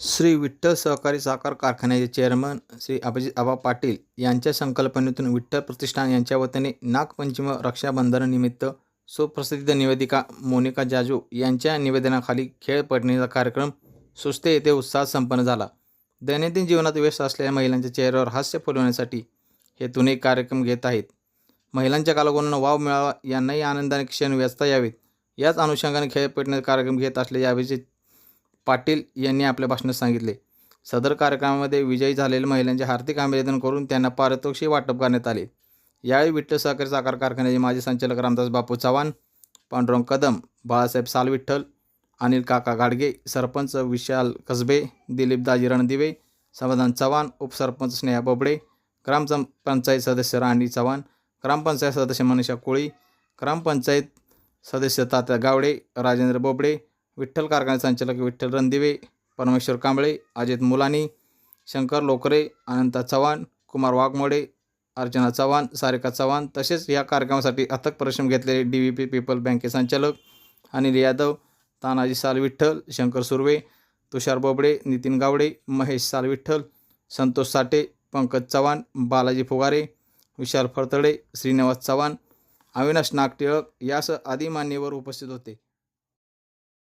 श्री विठ्ठल सहकारी साखर कारखान्याचे चेअरमन श्री अभिजित आबा पाटील यांच्या संकल्पनेतून विठ्ठल प्रतिष्ठान यांच्या वतीने नागपंचमी रक्षाबंधनानिमित्त सुप्रसिद्ध निवेदिका मोनिका जाजू यांच्या निवेदनाखाली खेळ पडण्याचा कार्यक्रम सुस्ते येथे उत्साहात संपन्न झाला. दैनंदिन जीवनात व्यस्त असलेल्या महिलांच्या चेहऱ्यावर हास्य फुलवण्यासाठी हेतून एक कार्यक्रम घेत आहेत. महिलांच्या कालगुणांना वाव मिळावा यांनाही आनंदाने क्षण व्यस्ता यावेत. याच अनुषंगाने खेळ पेटण्याचा कार्यक्रम घेत असलेले अभिजित पाटील यांनी आपल्या भाषणात सांगितले. सदर कार्यक्रमामध्ये विजयी झालेल्या महिलांचे हार्दिक अभिनंदन करून त्यांना पारितोषिक वाटप करण्यात आले. यावेळी विठ्ठल सहकारी साखर कारखान्याचे माजी संचालक रामदास बापू चव्हाण पांडुरंग कदम बाळासाहेब सालविठ्ठल अनिल काका गाडगे सरपंच विशाल कसबे दिलीप दाजी रणदिवे समाधान चव्हाण उपसरपंच स्नेहा बोबडे ग्रामपंचायत सदस्य राणी चव्हाण ग्रामपंचायत सदस्य मनीषा कोळी ग्रामपंचायत सदस्य तात्या गावडे राजेंद्र बोबडे विठ्ठल कारखाने संचालक विठ्ठल रणदिवे परमेश्वर कांबळे अजित मुलानी शंकर लोकरे अनंता चव्हाण कुमार वाघमोडे अर्चना चव्हाण सारिका चव्हाण तसेच या कार्यक्रमासाठी अथक परिश्रम घेतलेले डी व्ही पी पीपल बँके संचालक अनिल यादव तानाजी सालविठ्ठल शंकर सुर्वे तुषार बोबडे नितीन गावडे महेश सालविठ्ठल संतोष साठे पंकज चव्हाण बालाजी फुगारे विशाल फरतडे श्रीनिवास चव्हाण अविनाश नागटिळक यासह आदी मान्यवर उपस्थित होते.